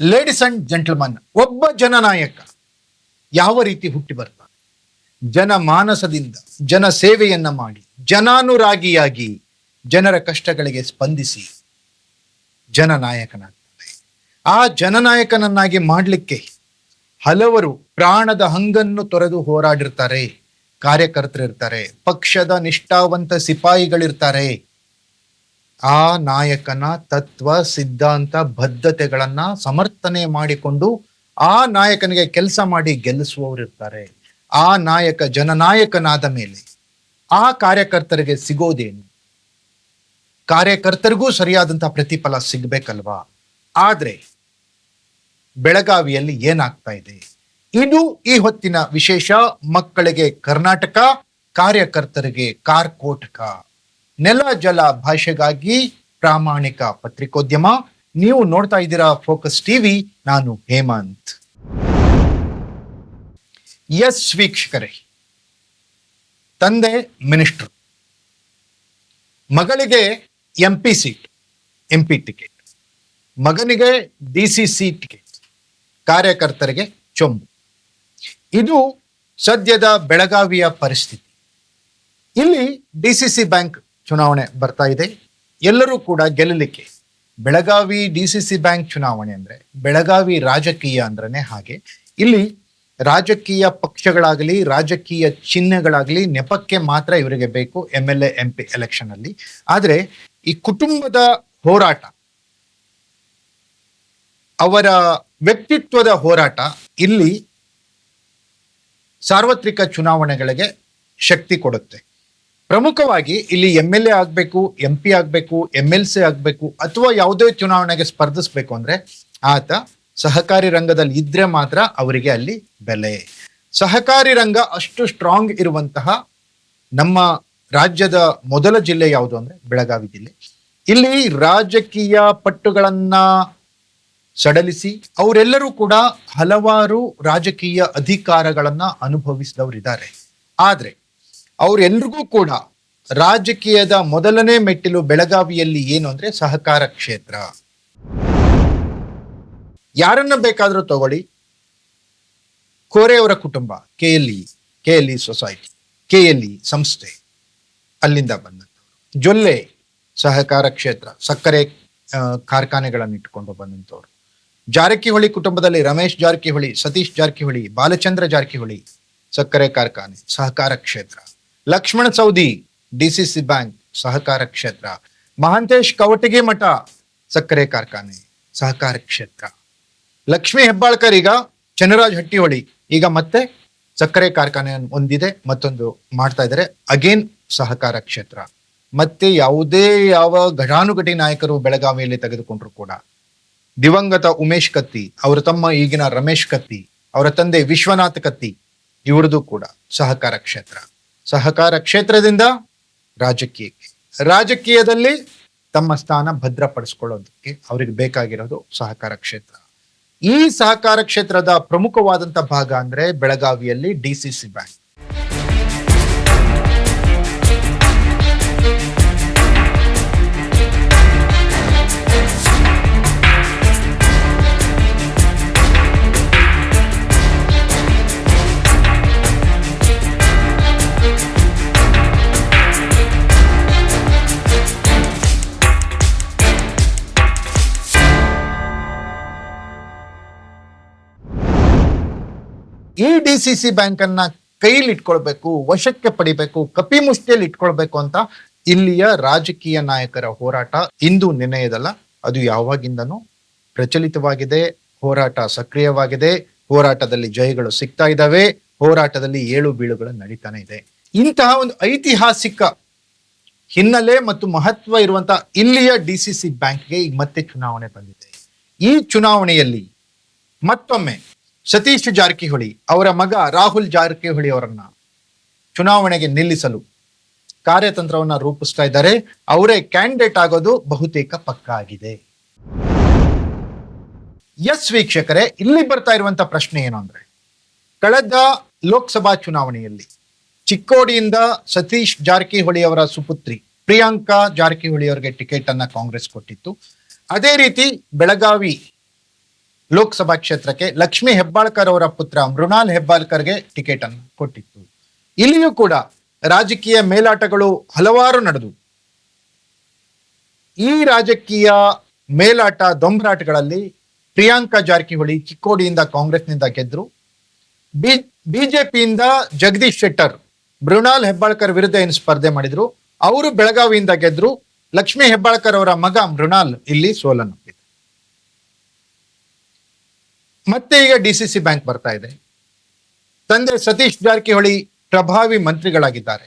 Ladies and gentleman ಒಬ್ಬ ಜನನಾಯಕ ಯಾವ ರೀತಿ ಹುಟ್ಟಿ ಬರ್ತಾನೆ? ಜನ ಮಾನಸದಿಂದ ಜನ ಸೇವೆಯನ್ನ ಮಾಡಿ, ಜನಾನುರಾಗಿಯಾಗಿ ಜನರ ಕಷ್ಟಗಳಿಗೆ ಸ್ಪಂದಿಸಿ ಜನನಾಯಕನಾಗ್ತಾನೆ ಆ ಜನನಾಯಕನನ್ನಾಗಿ ಮಾಡಲಿಕ್ಕೆ ಹಲವರು ಪ್ರಾಣದ ಹಂಗನ್ನು ತೊರೆದು ಹೋರಾಡಿರ್ತಾರೆ, ಕಾರ್ಯಕರ್ತರಿರ್ತಾರೆ, ಪಕ್ಷದ ನಿಷ್ಠಾವಂತ ಸಿಪಾಯಿಗಳಿರ್ತಾರೆ ಆ ನಾಯಕನ ತತ್ವ, ಸಿದ್ಧಾಂತ, ಬದ್ಧತೆಗಳನ್ನ ಸಮರ್ಥನೆ ಮಾಡಿಕೊಂಡು ಆ ನಾಯಕನಿಗೆ ಕೆಲಸ ಮಾಡಿ ಗೆಲ್ಲಿಸುವವರು ಇರ್ತಾರೆ. ಆ ನಾಯಕ ಜನನಾಯಕನಾದ ಮೇಲೆ ಆ ಕಾರ್ಯಕರ್ತರಿಗೆ ಸಿಗೋದೇನು? ಕಾರ್ಯಕರ್ತರಿಗೂ ಸರಿಯಾದಂತಹ ಪ್ರತಿಫಲ ಸಿಗ್ಬೇಕಲ್ವಾ? ಆದ್ರೆ ಬೆಳಗಾವಿಯಲ್ಲಿ ಏನಾಗ್ತಾ ಇದೆ? ಇದು ಈ ಹೊತ್ತಿನ ವಿಶೇಷ ಮಕ್ಕಳಿಗೆ ಕರ್ನಾಟಕ, ಕಾರ್ಯಕರ್ತರಿಗೆ ಕಾರ್ಕೋಟಕ. ನೆಲ ಜಲ ಭಾಷೆಗಾಗಿ ಪ್ರಾಮಾಣಿಕ ಪತ್ರಿಕೋದ್ಯಮ. ನೀವು ನೋಡ್ತಾ ಇದ್ದೀರಾ ಫೋಕಸ್ ಟಿವಿ ನಾನು ಹೇಮಂತ್. ಎಸ್ ವೀಕ್ಷಕರೇ, ತಂದೆ ಮಿನಿಸ್ಟರ್, ಮಗಳಿಗೆ M P seat M P ticket ಮಗನಿಗೆ ಡಿ ಸಿ ಸಿ ಟಿಕೆಟ್ ಕಾರ್ಯಕರ್ತರಿಗೆ ಚೊಂಬು. ಇದು ಸದ್ಯದ ಬೆಳಗಾವಿಯ ಪರಿಸ್ಥಿತಿ. ಇಲ್ಲಿ ಡಿ ಸಿ ಸಿ ಬ್ಯಾಂಕ್ ಚುನಾವಣೆ ಬರ್ತಾ ಇದೆ. ಎಲ್ಲರೂ ಕೂಡ ಗೆಲ್ಲಲಿಕ್ಕೆ Belagavi D C C bank ಚುನಾವಣೆ ಅಂದ್ರೆ ಬೆಳಗಾವಿ ರಾಜಕೀಯ ಅಂದ್ರೆ ಹಾಗೆ. ಇಲ್ಲಿ ರಾಜಕೀಯ ಪಕ್ಷಗಳಾಗಲಿ, ರಾಜಕೀಯ ಚಿಹ್ನೆಗಳಾಗಲಿ ನೆಪಕ್ಕೆ ಮಾತ್ರ ಇವರಿಗೆ ಬೇಕು ಎಂ ಎಲ್ ಎ, ಎಂ ಎಲೆಕ್ಷನಲ್ಲಿ ಆದ್ರೆ ಈ ಕುಟುಂಬದ ಹೋರಾಟ, ಅವರ ವ್ಯಕ್ತಿತ್ವದ ಹೋರಾಟ ಇಲ್ಲಿ ಸಾರ್ವತ್ರಿಕ ಚುನಾವಣೆಗಳಿಗೆ ಶಕ್ತಿ ಕೊಡುತ್ತೆ. ಪ್ರಮುಖವಾಗಿ ಇಲ್ಲಿ ಎಂ ಎಲ್ ಎ ಆಗ್ಬೇಕು ಎಂ ಪಿ ಆಗ್ಬೇಕು ಎಂ ಎಲ್ ಸಿ ಆಗ್ಬೇಕು, ಅಥವಾ ಯಾವುದೇ ಚುನಾವಣೆಗೆ ಸ್ಪರ್ಧಿಸ್ಬೇಕು ಅಂದ್ರೆ ಆತ ಸಹಕಾರಿ ರಂಗದಲ್ಲಿ ಇದ್ರೆ ಮಾತ್ರ ಅವರಿಗೆ ಅಲ್ಲಿ ಬೆಲೆ. ಸಹಕಾರಿ ರಂಗ ಅಷ್ಟು ಸ್ಟ್ರಾಂಗ್ ಇರುವಂತಹ ನಮ್ಮ ರಾಜ್ಯದ ಮೊದಲ ಜಿಲ್ಲೆ ಯಾವುದು ಅಂದ್ರೆ ಬೆಳಗಾವಿ ಜಿಲ್ಲೆ. ಇಲ್ಲಿ ರಾಜಕೀಯ ಪಟ್ಟುಗಳನ್ನ ಸಡಲಿಸಿ ಅವರೆಲ್ಲರೂ ಕೂಡ ಹಲವಾರು ರಾಜಕೀಯ ಅಧಿಕಾರಗಳನ್ನ ಅನುಭವಿಸಿದವರಿದ್ದಾರೆ. ಆದ್ರೆ ಅವರೆಲ್ರಿಗೂ ಕೂಡ ರಾಜಕೀಯದ ಮೊದಲನೇ ಮೆಟ್ಟಿಲು ಬೆಳಗಾವಿಯಲ್ಲಿ ಏನು ಅಂದ್ರೆ ಸಹಕಾರ ಕ್ಷೇತ್ರ. ಯಾರನ್ನ ಬೇಕಾದ್ರೂ ತಗೊಳ್ಳಿ. ಕೋರೆಯವರ ಕುಟುಂಬ K L E K L E society K L E ಸಂಸ್ಥೆ, ಅಲ್ಲಿಂದ ಬಂದಂಥವ್ರು. ಜೊಲ್ಲೆ ಸಹಕಾರ ಕ್ಷೇತ್ರ, ಸಕ್ಕರೆ ಕಾರ್ಖಾನೆಗಳನ್ನು ಇಟ್ಟುಕೊಂಡು ಬಂದಂಥವ್ರು. ಜಾರಕಿಹೊಳಿ ಕುಟುಂಬದಲ್ಲಿ ರಮೇಶ್ ಜಾರಕಿಹೊಳಿ, ಸತೀಶ್ ಜಾರಕಿಹೊಳಿ, ಬಾಲಚಂದ್ರ ಜಾರಕಿಹೊಳಿ, ಸಕ್ಕರೆ ಕಾರ್ಖಾನೆ, ಸಹಕಾರ ಕ್ಷೇತ್ರ. ಲಕ್ಷ್ಮಣ ಸೌದಿ ಡಿಸಿಸಿ ಬ್ಯಾಂಕ್, ಸಹಕಾರ ಕ್ಷೇತ್ರ. ಮಹಾಂತೇಶ್ ಕವಟಗಿ ಮಠ, ಸಕ್ಕರೆ ಕಾರ್ಖಾನೆ, ಸಹಕಾರ ಕ್ಷೇತ್ರ. ಲಕ್ಷ್ಮಿ ಹೆಬ್ಬಾಳ್ಕರ್ ಈಗ ಚನ್ನರಾಜ್ ಹಟ್ಟಿಹೊಳಿ. ಈಗ ಮತ್ತೆ ಸಕ್ಕರೆ ಕಾರ್ಖಾನೆ ಒಂದಿದೆ ಮತ್ತೊಂದು ಮಾಡ್ತಾ ಇದ್ದಾರೆ. ಅಗೇನ್ ಸಹಕಾರ ಕ್ಷೇತ್ರ. ಮತ್ತೆ ಯಾವುದೇ ಯಾವ ಘಟಾನುಘಟಿ ನಾಯಕರು ಬೆಳಗಾವಿಯಲ್ಲಿ ತೆಗೆದುಕೊಂಡ್ರು ಕೂಡ. ದಿವಂಗತ ಉಮೇಶ್ ಕತ್ತಿ, ಅವರ ತಮ್ಮ ಈಗಿನ ರಮೇಶ್ ಕತ್ತಿ, ಅವರ ತಂದೆ ವಿಶ್ವನಾಥ್ ಕತ್ತಿ ಇವರದು ಕೂಡ ಸಹಕಾರ ಕ್ಷೇತ್ರ. ಸಹಕಾರ ಕ್ಷೇತ್ರದಿಂದ ರಾಜಕೀಯಕ್ಕೆ ರಾಜಕೀಯದಲ್ಲಿ ತಮ್ಮ ಸ್ಥಾನ ಭದ್ರಪಡಿಸ್ಕೊಳ್ಳೋದಕ್ಕೆ ಅವರಿಗೆ ಬೇಕಾಗಿರೋದು ಸಹಕಾರ ಕ್ಷೇತ್ರ. ಈ ಸಹಕಾರ ಕ್ಷೇತ್ರದ ಪ್ರಮುಖವಾದಂತ ಭಾಗ ಅಂದ್ರೆ ಬೆಳಗಾವಿಯಲ್ಲಿ ಡಿ ಸಿ ಸಿ ಬ್ಯಾಂಕ್. ಈ ಡಿ ಸಿ ಸಿ ಬ್ಯಾಂಕ್ ಅನ್ನ ಕೈಲಿ ಇಟ್ಕೊಳ್ಬೇಕು ವಶಕ್ಕೆ ಪಡಿಬೇಕು, ಕಪಿ ಮುಷ್ಟಿಯಲ್ಲಿ ಇಟ್ಕೊಳ್ಬೇಕು ಅಂತ ಇಲ್ಲಿಯ ರಾಜಕೀಯ ನಾಯಕರ ಹೋರಾಟ ಇಂದು ನಿನ್ನೆಯದಲ್ಲ ಅದು ಯಾವಾಗಿಂದನೂ ಪ್ರಚಲಿತವಾಗಿದೆ, ಹೋರಾಟ ಸಕ್ರಿಯವಾಗಿದೆ, ಹೋರಾಟದಲ್ಲಿ ಜಯಗಳು ಸಿಗ್ತಾ ಇದ್ದಾವೆ, ಹೋರಾಟದಲ್ಲಿ ಏಳು ಬೀಳುಗಳು ನಡೀತಾನೆ ಇದೆ. ಇಂತಹ ಒಂದು ಐತಿಹಾಸಿಕ ಹಿನ್ನೆಲೆ ಮತ್ತು ಮಹತ್ವ ಇರುವಂತಹ ಇಲ್ಲಿಯ ಡಿ ಸಿ ಸಿ ಬ್ಯಾಂಕ್ಗೆ ಈಗ ಮತ್ತೆ ಚುನಾವಣೆ ಬಂದಿದೆ. ಈ ಚುನಾವಣೆಯಲ್ಲಿ ಮತ್ತೊಮ್ಮೆ ಸತೀಶ್ ಜಾರಕಿಹೊಳಿ ಅವರ ಮಗ ರಾಹುಲ್ ಜಾರಕಿಹೊಳಿ ಅವರನ್ನ ಚುನಾವಣೆಗೆ ನಿಲ್ಲಿಸಲು ಕಾರ್ಯತಂತ್ರವನ್ನ ರೂಪಿಸ್ತಾ ಇದ್ದಾರೆ. ಅವರೇ ಕ್ಯಾಂಡಿಡೇಟ್ ಆಗೋದು ಬಹುತೇಕ ಪಕ್ಕ ಆಗಿದೆ. ಎಸ್ ವೀಕ್ಷಕರೇ, ಇಲ್ಲಿ ಬರ್ತಾ ಇರುವಂತ ಪ್ರಶ್ನೆ ಏನು ಅಂದ್ರೆ, ಕಳೆದ ಲೋಕಸಭಾ ಚುನಾವಣೆಯಲ್ಲಿ ಚಿಕ್ಕೋಡಿಯಿಂದ ಸತೀಶ್ ಜಾರಕಿಹೊಳಿ ಅವರ ಸುಪುತ್ರಿ ಪ್ರಿಯಾಂಕಾ ಜಾರಕಿಹೊಳಿ ಅವರಿಗೆ ಟಿಕೆಟ್ ಅನ್ನ ಕಾಂಗ್ರೆಸ್ ಕೊಟ್ಟಿತ್ತು. ಅದೇ ರೀತಿ ಬೆಳಗಾವಿ ಲೋಕಸಭಾ ಕ್ಷೇತ್ರಕ್ಕೆ ಲಕ್ಷ್ಮಿ ಹೆಬ್ಬಾಳ್ಕರ್ ಅವರ ಪುತ್ರ ಮೃಣಾಲ್ ಹೆಬ್ಬಾಳ್ಕರ್ಗೆ ಟಿಕೆಟ್ ಅನ್ನು ಕೊಟ್ಟಿತ್ತು. ಇಲ್ಲಿಯೂ ಕೂಡ ರಾಜಕೀಯ ಮೇಲಾಟಗಳು ಹಲವಾರು ನಡೆದು. ಈ ರಾಜಕೀಯ ಮೇಲಾಟ ದೊಂಬರಾಟಗಳಲ್ಲಿ ಪ್ರಿಯಾಂಕಾ ಜಾರಕಿಹೊಳಿ ಚಿಕ್ಕೋಡಿಯಿಂದ ಕಾಂಗ್ರೆಸ್ನಿಂದ ಗೆದ್ರು. ಬಿ, ಬಿಜೆಪಿಯಿಂದ ಜಗದೀಶ್ ಶೆಟ್ಟರ್ ಮೃಣಾಲ್ ಹೆಬ್ಬಾಳ್ಕರ್ ವಿರುದ್ಧ ಏನು ಸ್ಪರ್ಧೆ ಮಾಡಿದ್ರು. ಅವರು ಬೆಳಗಾವಿಯಿಂದ ಗೆದ್ರು. ಲಕ್ಷ್ಮೀ ಹೆಬ್ಬಾಳ್ಕರ್ ಅವರ ಮಗ ಮೃಣಾಲ್ ಇಲ್ಲಿ ಸೋಲನ್ನಪ್ಪಿದೆ ಮತ್ತೆ ಈಗ ಡಿ ಸಿ ಸಿ ಬ್ಯಾಂಕ್ ಬರ್ತಾ ಇದೆ. ತಂದೆ ಸತೀಶ್ ಜಾರಕಿಹೊಳಿ ಪ್ರಭಾವಿ ಮಂತ್ರಿಗಳಾಗಿದ್ದಾರೆ.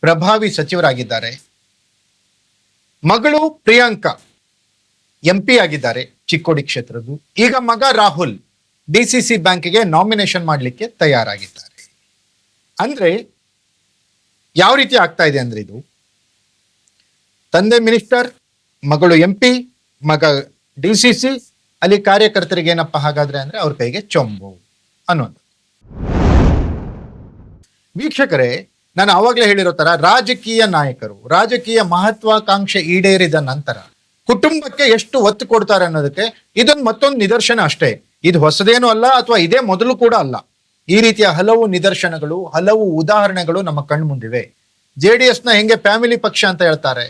ಪ್ರಭಾವಿ ಸಚಿವರಾಗಿದ್ದಾರೆ. ಮಗಳು ಪ್ರಿಯಾಂಕಾ ಎಂ ಪಿ ಆಗಿದ್ದಾರೆ ಚಿಕ್ಕೋಡಿ ಕ್ಷೇತ್ರದ್ದು. ಈಗ ಮಗ ರಾಹುಲ್ ಡಿ ಸಿ ಸಿ ಬ್ಯಾಂಕಿಗೆ ನಾಮಿನೇಷನ್ ಮಾಡಲಿಕ್ಕೆ ತಯಾರಾಗಿದ್ದಾರೆ. ಅಂದ್ರೆ ಯಾವ ರೀತಿ ಆಗ್ತಾ ಇದೆ ಅಂದ್ರೆ ಇದು. ತಂದೆ ಮಿನಿಸ್ಟರ್ ಮಗಳು ಎಂ ಮಗ ಡಿ ಸಿ ಅಲ್ಲಿ ಕಾರ್ಯಕರ್ತರಿಗೆ ಏನಪ್ಪ ಹಾಗಾದ್ರೆ ಅಂದ್ರೆ ಅವ್ರ ಕೈಗೆ ಚೊಂಬು ಅನ್ನೋದು. ವೀಕ್ಷಕರೇ, ನಾನು ಆವಾಗಲೇ ಹೇಳಿರೋ ತರ ರಾಜಕೀಯ ನಾಯಕರು, ರಾಜಕೀಯ ಮಹತ್ವಾಕಾಂಕ್ಷೆ ಈಡೇರಿದ ನಂತರ ಕುಟುಂಬಕ್ಕೆ ಎಷ್ಟು ಒತ್ತು ಕೊಡ್ತಾರೆ ಅನ್ನೋದಕ್ಕೆ ಇದೊಂದು ಮತ್ತೊಂದು ನಿದರ್ಶನ ಅಷ್ಟೇ. ಇದು ಹೊಸದೇನೂ ಅಲ್ಲ ಅಥವಾ ಇದೇ ಮೊದಲು ಕೂಡ ಅಲ್ಲ. ಈ ರೀತಿಯ ಹಲವು ನಿದರ್ಶನಗಳು, ಹಲವು ಉದಾಹರಣೆಗಳು ನಮ್ಮ ಕಣ್ಮುಂದಿವೆ. ಜೆ ಡಿ ಎಸ್ನ ಹೆಂಗೆ ಫ್ಯಾಮಿಲಿ ಪಕ್ಷ ಅಂತ ಹೇಳ್ತಾರೆ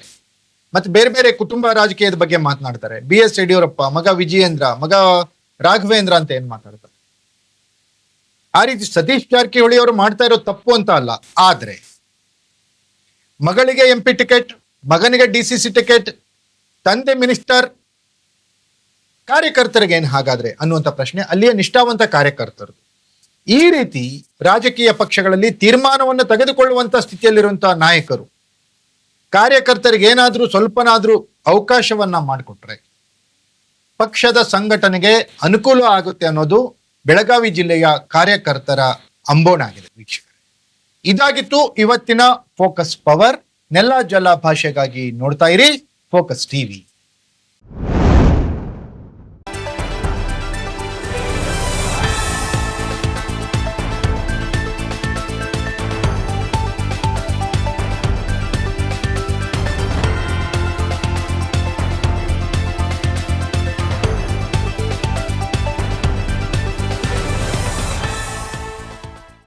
ಮತ್ತೆ ಬೇರೆ ಬೇರೆ ಕುಟುಂಬ ರಾಜಕೀಯದ ಬಗ್ಗೆ ಮಾತನಾಡ್ತಾರೆ. ಬಿ ಎಸ್ ಯಡಿಯೂರಪ್ಪ, ಮಗ ವಿಜಯೇಂದ್ರ, ಮಗ ರಾಘವೇಂದ್ರ ಅಂತ ಏನ್ ಮಾತಾಡ್ತಾರೆ? ಆ ರೀತಿ ಸತೀಶ್ ಜಾರಕಿಹೊಳಿ ಅವರು ಮಾಡ್ತಾ ಇರೋ ತಪ್ಪು ಅಂತ ಅಲ್ಲ. ಆದ್ರೆ ಮಗಳಿಗೆ ಎಂ ಪಿ ಟಿಕೆಟ್ ಮಗನಿಗೆ ಡಿ ಸಿ ಸಿ ಟಿಕೆಟ್ ತಂದೆ ಮಿನಿಸ್ಟರ್ ಕಾರ್ಯಕರ್ತರಿಗೆ ಏನ್ ಹಾಗಾದ್ರೆ ಅನ್ನುವಂಥ ಪ್ರಶ್ನೆ, ಅಲ್ಲಿಯ ನಿಷ್ಠಾವಂತ ಕಾರ್ಯಕರ್ತರು ಈ ರೀತಿ ರಾಜಕೀಯ ಪಕ್ಷಗಳಲ್ಲಿ ತೀರ್ಮಾನವನ್ನು ತೆಗೆದುಕೊಳ್ಳುವಂತ ಸ್ಥಿತಿಯಲ್ಲಿರುವಂತಹ ನಾಯಕರು ಕಾರ್ಯಕರ್ತರಿಗೆ ಏನಾದರೂ ಸ್ವಲ್ಪನಾದರೂ ಅವಕಾಶವನ್ನ ಮಾಡಿಕೊಟ್ರೆ ಪಕ್ಷದ ಸಂಘಟನೆಗೆ ಅನುಕೂಲ ಆಗುತ್ತೆ ಅನ್ನೋದು ಬೆಳಗಾವಿ ಜಿಲ್ಲೆಯ ಕಾರ್ಯಕರ್ತರ ಅಂಬೋಣಾಗಿದೆ ವೀಕ್ಷಕರೇ. ಇದಾಗಿತ್ತು ಇವತ್ತಿನ ಫೋಕಸ್ ಪವರ್. ನೆಲ್ಲ ಜಲ ಭಾಷೆಗಾಗಿ ನೋಡ್ತಾ ಇರಿ, ಫೋಕಸ್ ಟಿವಿ.